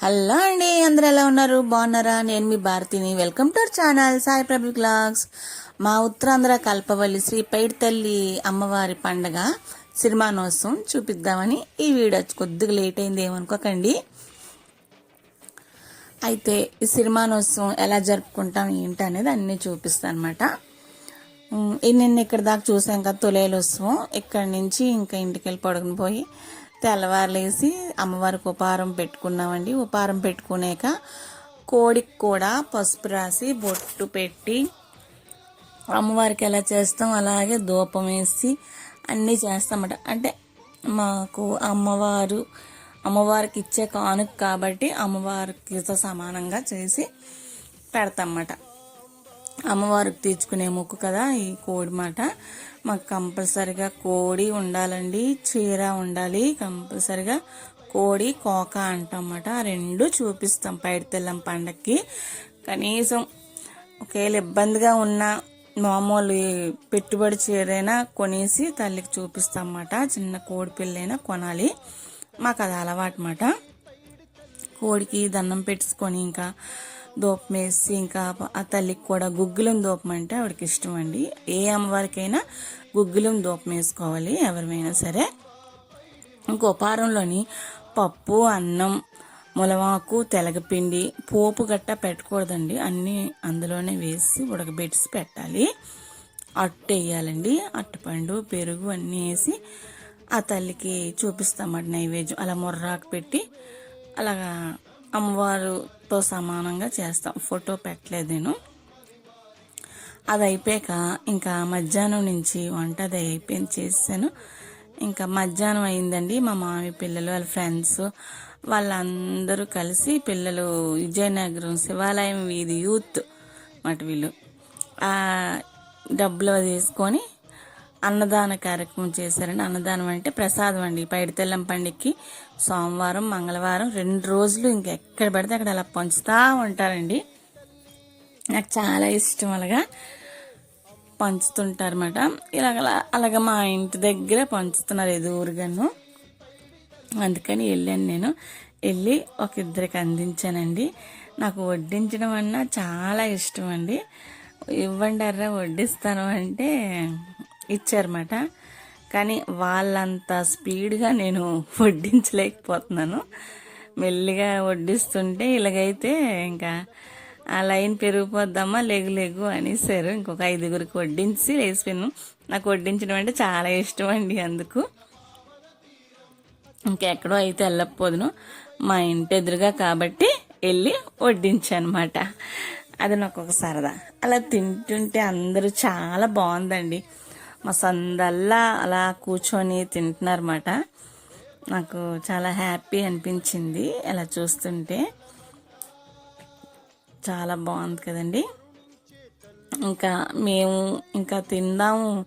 Hello అండి అందరు ఎలా ఉన్నారు? బాగున్నారా? నేను మీ భారతిని. Welcome to our channel Sai Prabhu vlogs. మా ఉత్తరాంధ్ర కల్పవల్లి శ్రీ పైడితల్లి అమ్మవారి పండగ సిరిమానోత్సవం చూపిద్దామని ఈ వీడియో కొద్దిగా లేట్ అయింది ఏమనుకోకండి. అయితే ఈ సిరిమానోత్సవం ఎలా జరుపుకుంటాం ఏంటి అనేది అన్నీ చూపిస్తాను అనమాట నిన్న ఇక్కడ దాకా చూసాం కదా తొలేలోత్సవం ఇక్కడి నుంచి ఇంకా ఇంటికి వెళ్ళి పడుకుని పోయి తెల్లవారులేసి అమ్మవారికి ఉపహారం పెట్టుకున్నామండి. ఉపహారం పెట్టుకునేక కోడికి కూడా పసుపు రాసి బొట్టు పెట్టి అమ్మవారికి ఎలా చేస్తాం అలాగే ధూపం వేసి అన్నీ చేస్తామట. అంటే మాకు అమ్మవారు అమ్మవారికి ఇచ్చే కానుక కాబట్టి అమ్మవారికితో సమానంగా చేసి పెడతామట. అమ్మవారికి తీర్చుకునే మొక్కు కదా ఈ కోడి మాట. మాకు కంపల్సరిగా కోడి ఉండాలండి చీర ఉండాలి కంపల్సరిగా కోడి కోక అంటామన్నమాట ఆ రెండు చూపిస్తాం పైడితెల్లం పండక్కి. కనీసం ఒకవేళ ఇబ్బందిగా ఉన్న మామూలు పెట్టుబడి చీరైనా కొనేసి తల్లికి చూపిస్తాం అన్నమాట. చిన్న కోడి పిల్లైనా కొనాలి. మాకు అది అలవాటు అన్నమాట. కోడికి దండం పెట్టుకొని ఇంకా దూపం వేసి ఇంకా ఆ తల్లికి కూడా గుగ్గులం దూపం అంటే ఆవిడకి ఇష్టం అండి ఏ అమ్మవారికైనా గుగ్గులం దూపం వేసుకోవాలి ఎవరిమైనా సరే. ఇంకో పారంలోని పప్పు అన్నం ములవాకు తెలగపిండి పోపు గట్ట పెట్టకూడదండి. అన్నీ అందులోనే వేసి ఉడకబెట్టి పెట్టాలి. అట్టు వేయాలండి. అట్టుపండు పెరుగు అన్నీ వేసి ఆ తల్లికి చూపిస్తామట నైవేద్యం. అలా ముర్రాకు పెట్టి అలాగా అమ్మవారు తో సమానంగా చేస్తాం. ఫోటో పెట్టలేదు నేను. అది అయిపోయాక ఇంకా మధ్యాహ్నం నుంచి వంట అది అయిపోయింది చేసాను ఇంకా మధ్యాహ్నం అయిందండి. మా మామి పిల్లలు వాళ్ళ ఫ్రెండ్స్ వాళ్ళందరూ కలిసి పిల్లలు విజయనగరం శివాలయం వీధి యూత్ మాట వీళ్ళు డబ్బులు తీసుకొని అన్నదాన కార్యక్రమం చేశారండి. అన్నదానం అంటే ప్రసాదం అండి. పైడితెల్లం పండుగకి సోమవారం మంగళవారం రెండు రోజులు ఇంక ఎక్కడ పడితే అక్కడ అలా పంచుతూ ఉంటారండి. నాకు చాలా ఇష్టం అలాగా పంచుతుంటారన్నమాట. ఇలాగ అలాగ మా ఇంటి దగ్గరే పంచుతున్నారు ఎదురుగాను అందుకని వెళ్ళాను నేను. వెళ్ళి ఒక ఇద్దరికి అందించానండి. నాకు వడ్డించడం అన్నా చాలా ఇష్టం అండి. ఇవ్వండి అర్రా వడ్డిస్తాను అంటే ఇచ్చారన్నమాట. కానీ వాళ్ళంత స్పీడ్గా నేను వడ్డించలేకపోతున్నాను. మెల్లిగా వడ్డిస్తుంటే ఇలాగైతే ఇంకా ఆ లైన్ పెరిగిపోద్దామా లేగు లేగు అనేసారు. ఇంకొక ఐదుగురికి వడ్డించి వేసిపోయాను నాకు వడ్డించడం అంటే చాలా ఇష్టం అండి అందుకు. ఇంకెక్కడో అయితే వెళ్ళకపోదును. మా ఇంటి ఎదురుగా కాబట్టి వెళ్ళి వడ్డించానమాట అది నాకు ఒక సరదా. అలా తింటుంటే అందరూ చాలా బాగుందండి. మా సందల్లా అలా కూర్చొని తింటున్నారన్నమాట. నాకు చాలా హ్యాపీ అనిపించింది అలా చూస్తుంటే. చాలా బాగుంది కదండి. ఇంకా మేము ఇంకా తిందాము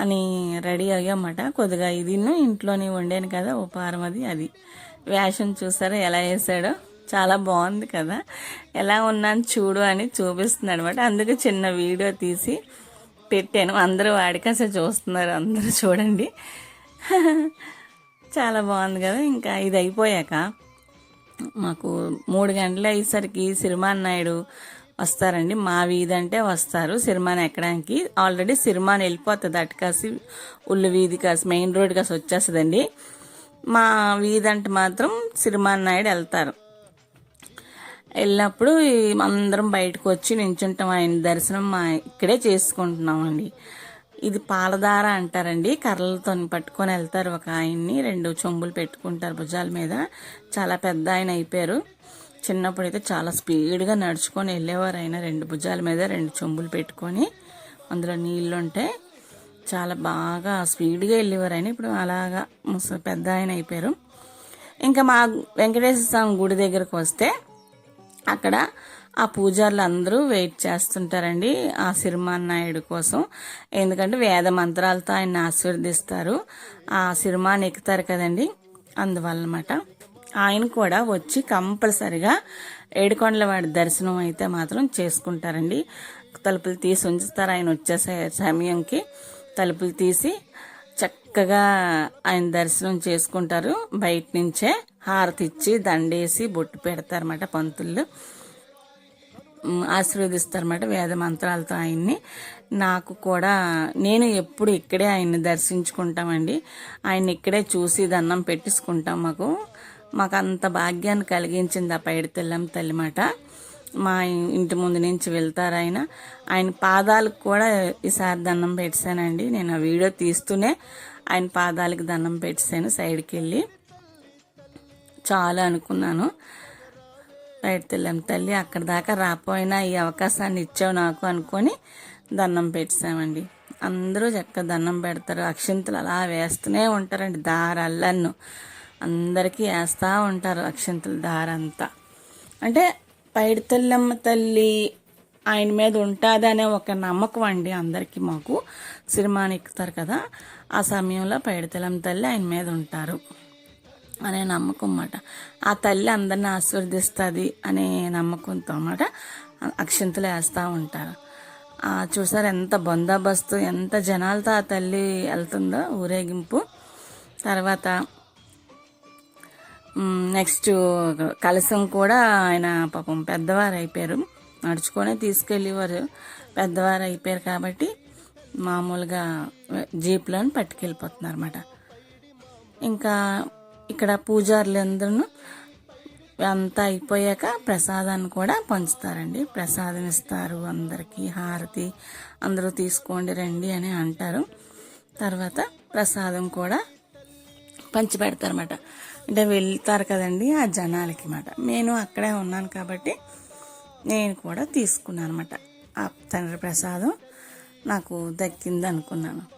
అని రెడీ అయ్యామట కొద్దిగా ఇది ఇంట్లోనే వండాను కదా ఉపహారం అది అది. వేషం చూసారా ఎలా వేసాడో? చాలా బాగుంది కదా. ఎలా ఉన్నాను చూడు అని చూపిస్తున్నాడు అనమాట అందుకే చిన్న వీడియో తీసి పెట్టాను. అందరూ వాడికి అసలు చూస్తున్నారు. అందరూ చూడండి. చాలా బాగుంది కదా. ఇంకా ఇది అయిపోయాక మాకు మూడు గంటలు అయ్యేసరికి సిరిమాన్ నాయుడు వస్తారండి. మా వీధి అంటే వస్తారు. సిరిమాన్ ఎక్కడానికి ఆల్రెడీ సిరిమాన్ వెళ్ళిపోతుంది. అటు కాసి ఉల్లు వీధి కాసి మెయిన్ రోడ్ కాసి వచ్చేస్తుందండి. మా వీధి అంటే మాత్రం సిరిమాన్ నాయుడు వెళ్తారు. వెళ్ళినప్పుడు అందరం బయటకు వచ్చి నించుంటాం. ఆయన దర్శనం మా ఇక్కడే చేసుకుంటున్నామండి. ఇది పాలదార అంటారండి. కర్రలతో పట్టుకొని వెళ్తారు ఒక ఆయన్ని. రెండు చెంబులు పెట్టుకుంటారు భుజాల మీద. చాలా పెద్ద ఆయన అయిపోయారు. చిన్నప్పుడు అయితే చాలా స్పీడ్గా నడుచుకొని వెళ్ళేవారు ఆయన రెండు భుజాల మీద రెండు చెంబులు పెట్టుకొని అందులో నీళ్ళు ఉంటే చాలా బాగా స్పీడ్గా వెళ్ళేవారు ఆయన ఇప్పుడు అలాగా పెద్ద ఆయన అయిపోయారు. ఇంకా మా వెంకటేశ్వర స్వామి గుడి దగ్గరకు వస్తే అక్కడ ఆ పూజారులు అందరూ వెయిట్ చేస్తుంటారండి ఆ సిరిమాన్ నాయుడు కోసం. ఎందుకంటే వేద మంత్రాలతో ఆయన ఆశీర్వదిస్తారు. ఆ సిరిమాన్ ఎక్కుతారు కదండి అందువల్లనమాట ఆయన కూడా వచ్చి కంపల్సరిగా ఏడుకొండల వాడి దర్శనం అయితే మాత్రం చేసుకుంటారండి. తలుపులు తీసి ఉంచుతారు ఆయన వచ్చే సమయంకి. తలుపులు తీసి చక్కగా ఆయన దర్శనం చేసుకుంటారు. బయట నుంచే హారతిచ్చి దండేసి బొట్టు పెడతారన్నమాట పంతులు. ఆశీర్వదిస్తారన్నమాట వేద మంత్రాలతో ఆయన్ని. నాకు కూడా నేను ఎప్పుడు ఇక్కడే ఆయన్ని దర్శించుకుంటామండి. ఆయన ఇక్కడే చూసి దండం పెట్టించుకుంటాం మాకు. మాకు అంత భాగ్యాన్ని కలిగించింది ఆ పైడి తెల్లం తల్లి మాట. మా ఇంటి ముందు నుంచి వెళ్తారు ఆయన. ఆయన పాదాలకు కూడా ఈసారి దండం పెట్టానండి. నేను ఆ వీడియో తీస్తూనే ఆయన పాదాలకు దండం పెట్టాను సైడ్కి వెళ్ళి చాలా అనుకున్నాను. బయట తెల్లాం తల్లి అక్కడ దాకా రాపోయినా ఈ అవకాశాన్ని ఇచ్చావు నాకు అనుకొని దండం పెట్టామండి అందరూ చక్కగా దండం పెడతారు. అక్షింతలు అలా వేస్తూనే ఉంటారండి దారల్లన్ను అందరికీ వేస్తూ ఉంటారు అక్షింతలు దారంతా. అంటే పైడి తెల్లమ్మ తల్లి ఆయన మీద ఉంటుందనే ఒక నమ్మకం అండి అందరికీ మాకు. సినిమాని ఎక్కుతారు కదా ఆ సమయంలో పైడి తల్లి ఆయన మీద ఉంటారు. అనే నమ్మకం అన్నమాట. ఆ తల్లి అందరిని ఆశీర్వదిస్తుంది అనే నమ్మకంతో అన్నమాట అక్షింతలు వేస్తూ ఉంటారు. చూసారు ఎంత బందోబస్తు ఎంత జనాలతో ఆ తల్లి వెళ్తుందో ఊరేగింపు. తర్వాత నెక్స్ట్ కలసం కూడా ఆయన పాపం పెద్దవారు అయిపోయారు. నడుచుకొనే తీసుకెళ్ళేవారు. పెద్దవారు అయిపోయారు కాబట్టి మామూలుగా జీప్లోని పట్టుకెళ్ళిపోతున్నారు అనమాట ఇంకా ఇక్కడ పూజారులు అందరూ అంతా అయిపోయాక ప్రసాదాన్ని కూడా పంచుతారండి. ప్రసాదం ఇస్తారు అందరికీ హారతి అందరూ తీసుకోండి రండి అని అంటారు. తర్వాత ప్రసాదం కూడా పంచిపెడతారన్నమాట. అంటే వెళ్తారు కదండి ఆ జనాలకి మాట. నేను అక్కడే ఉన్నాను కాబట్టి నేను కూడా తీసుకున్నాను అనమాట ఆ తండ్రి ప్రసాదం నాకు దక్కింది అనుకున్నాను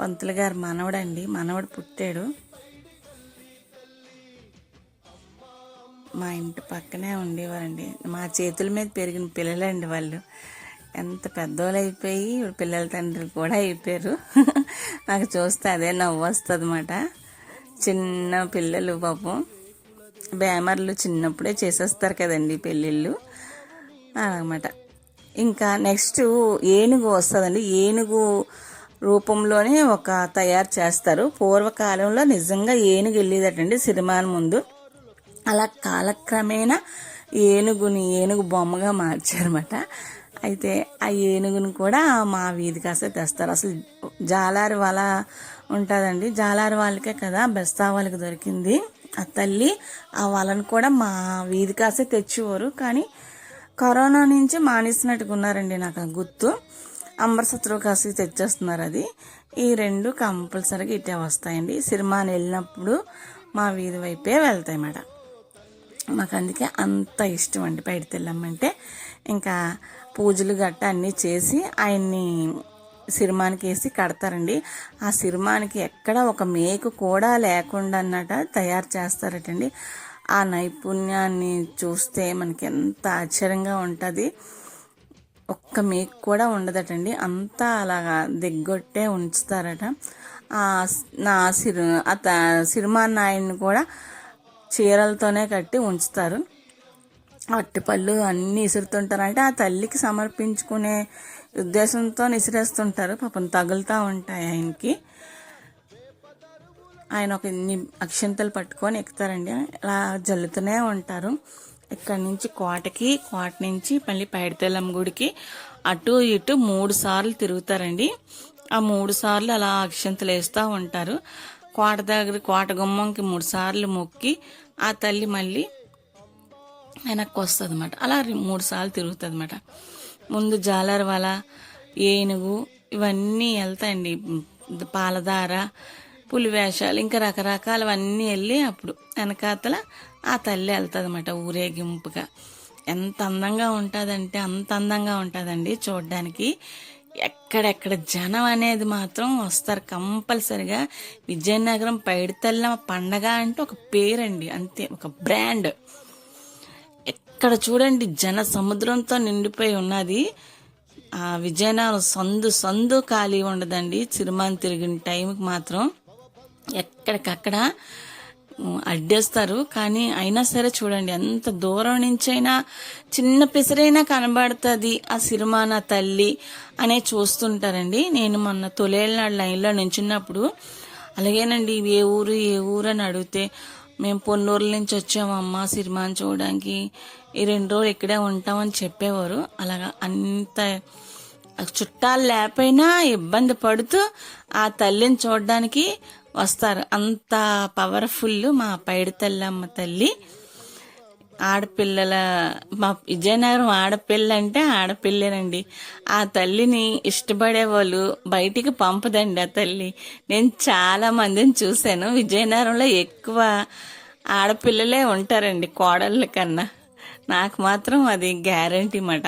పంతులు గారు మనవడండి. మనవడు పుట్టాడు. మా ఇంటి పక్కనే ఉండేవారండి. మా చేతుల మీద పెరిగిన పిల్లలండి వాళ్ళు. ఎంత పెద్దోళ్ళు అయిపోయి పిల్లల తండ్రులు కూడా అయిపోయారు. నాకు చూస్తే అదే నవ్వు వస్తుంది అన్నమాట చిన్న పిల్లలు పాపం. బ్యామర్లు చిన్నప్పుడే చేసేస్తారు కదండి పెళ్ళిళ్ళు. అనమాట ఇంకా నెక్స్ట్ ఏనుగు వస్తుందండి. ఏనుగు రూపంలోనే ఒక తయారు చేస్తారు. పూర్వకాలంలో నిజంగా ఏనుగు వెళ్ళేదటండి సినిమా ముందు. అలా కాలక్రమేణా ఏనుగుని ఏనుగు బొమ్మగా మార్చారన్నమాట. అయితే ఆ ఏనుగుని కూడా మా వీధి కాస్త తెస్తారు. అసలు జాలారి వల ఉంటుందండి. జాలారి వాళ్ళకే కదా బెస్తా వాళ్ళకి దొరికింది. ఆ తల్లి ఆ వలను కూడా మా వీధి కాసే తెచ్చేవారు. కానీ కరోనా నుంచి మానేసినట్టుగా ఉన్నారండి నాకు ఆ గుర్తు. అంబరసత్రు కాసి తెచ్చేస్తున్నారు అది. ఈ రెండు కంపల్సరీగా ఇటే వస్తాయండి. సిరిమాని వెళ్ళినప్పుడు మా వీధి వైపే వెళ్తాయి అన్నమాట మాకు అందుకే అంత ఇష్టం అండి బయట వెళ్ళామంటే ఇంకా పూజలు గట్ట అన్నీ చేసి ఆయన్ని సిరిమానికి వేసి కడతారండి. ఆ సిరిమానికి ఎక్కడ ఒక మేకు కూడా లేకుండా అన్నట తయారు చేస్తారటండి. ఆ నైపుణ్యాన్ని చూస్తే మనకి ఎంత ఆశ్చర్యంగా ఉంటుంది. ఒక్క మీకు కూడా ఉండదటండి. అంతా అలాగా దిగ్గొట్టే ఉంచుతారట. ఆ నా సిరు ఆ త- సిరిమాన్ కూడా చీరలతోనే కట్టి ఉంచుతారు. అట్టిపళ్ళు అన్నీ ఇసురుతుంటారంటే ఆ తల్లికి సమర్పించుకునే ఉద్దేశంతో ఇసిరేస్తుంటారు పాపం తగులుతూ ఉంటాయి ఆయనకి. ఆయన ఒక ఇన్ని అక్షంతలు పట్టుకొని ఎక్కుతారండి. అలా జల్లుతూనే ఉంటారు. ఇక్కడి నుంచి కోటకి కోట నుంచి మళ్ళీ పైడితెల్లం గుడికి అటు ఇటు మూడు సార్లు తిరుగుతారండి. ఆ మూడు సార్లు అలా అక్షంతలు వేస్తూ ఉంటారు. కోట దగ్గర కోట గుమ్మంకి మూడు సార్లు మొక్కి ఆ తల్లి మళ్ళీ వెనక్కి వస్తుంది అనమాట అలా మూడు సార్లు తిరుగుతుంది అనమాట ముందు జాలర్ వల ఏనుగు ఇవన్నీ వెళ్తాయండి. పాలధార పులి వేషాలు ఇంకా రకరకాలవన్నీ వెళ్ళి అప్పుడు వెనకాతల ఆ తల్లి వెళ్తుంది అనమాట ఊరేగింపుగా ఎంత అందంగా ఉంటుందంటే అంత అందంగా ఉంటుందండి చూడడానికి. ఎక్కడెక్కడ జనం అనేది మాత్రం వస్తారు కంపల్సరిగా. విజయనగరం పైడితల్ల పండగ అంటే ఒక పేరండి అంతే ఒక బ్రాండ్. ఎక్కడ చూడండి జన సముద్రంతో నిండిపోయి ఉన్నది. ఆ విజయనగరం సందు సందు ఖాళీ ఉండదండి చిరుమాన్ తిరిగిన టైంకి మాత్రం. ఎక్కడికక్కడ అడ్డేస్తారు. కానీ అయినా సరే చూడండి ఎంత దూరం నుంచైనా చిన్న పిసరైనా కనబడుతుంది ఆ సిరిమాన తల్లి అనే చూస్తుంటారండి. నేను మొన్న తొలేళ్ళ లైన్లో నించున్నప్పుడు అలాగేనండి ఏ ఊరు ఏ ఊరు అని అడిగితే మేము పొన్నూరు నుంచి వచ్చామమ్మా సినిమాని చూడడానికి. ఈ రెండు రోజులు ఇక్కడే ఉంటామని చెప్పేవారు. అలాగా అంత చుట్టాలు లేకపోయినా ఇబ్బంది పడుతూ ఆ తల్లిని చూడడానికి వస్తారు. అంత పవర్ఫుల్ మా పైడితల్లమ్మ తల్లి. ఆడపిల్లల మా విజయనగరం ఆడపిల్ల అంటే ఆడపిల్లేనండి. ఆ తల్లిని ఇష్టపడే వాళ్ళు బయటికి పంపదండి ఆ తల్లి. నేను చాలా మందిని చూశాను. విజయనగరంలో ఎక్కువ ఆడపిల్లలే ఉంటారండి కోడళ్ళ కన్నా. నాకు మాత్రం అది గ్యారంటీ మాట.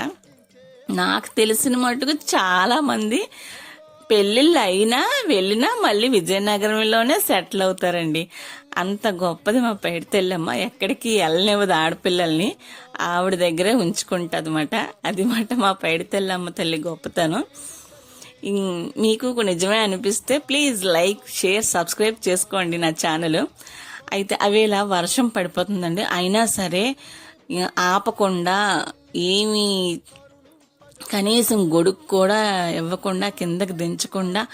నాకు తెలిసిన మటుకు చాలామంది పెళ్ళిళ్ళు అయినా వెళ్ళినా మళ్ళీ విజయనగరంలోనే సెటిల్ అవుతారండి. అంత గొప్పది మా పైడి ఎక్కడికి వెళ్ళనివ్వదు ఆడపిల్లల్ని. ఆవిడ దగ్గరే ఉంచుకుంటుంది అది మాట మా పైడి తల్లి గొప్పతనం. మీకు నిజమే అనిపిస్తే ప్లీజ్ లైక్ షేర్ సబ్స్క్రైబ్ చేసుకోండి నా ఛానల్. అయితే అవి ఇలా వర్షం పడిపోతుందండి. అయినా సరే ఆపకుండా ఏమీ కనీసం గొడుగు కూడా ఇవ్వకుండా కిందకి దించకుండా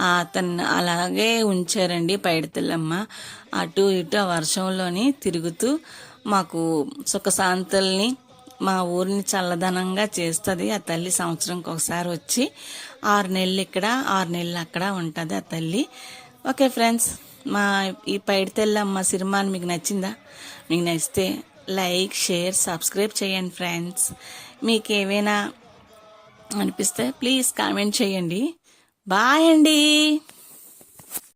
అతన్ని అలాగే ఉంచారండి పైడితల్లమ్మ. అటు ఇటు ఆ వర్షంలోని తిరుగుతూ మాకు సుఖశాంతుల్ని మా ఊరిని చల్లదనంగా చేస్తుంది. ఆ తల్లి సంవత్సరంకి ఒకసారి వచ్చి ఆరు నెలలు ఇక్కడ ఆరు నెలలు అక్కడ ఉంటుంది ఆ తల్లి. ఓకే ఫ్రెండ్స్ మా ఈ పైడితల్లమ్మ సినిమాని మీకు నచ్చిందా? మీకు నచ్చితే లైక్ షేర్ సబ్స్క్రైబ్ చేయండి ఫ్రెండ్స్. మీకు ఏవైనా అనిపిస్తే ప్లీజ్ కామెంట్ చేయండి. బాయ్ అండి.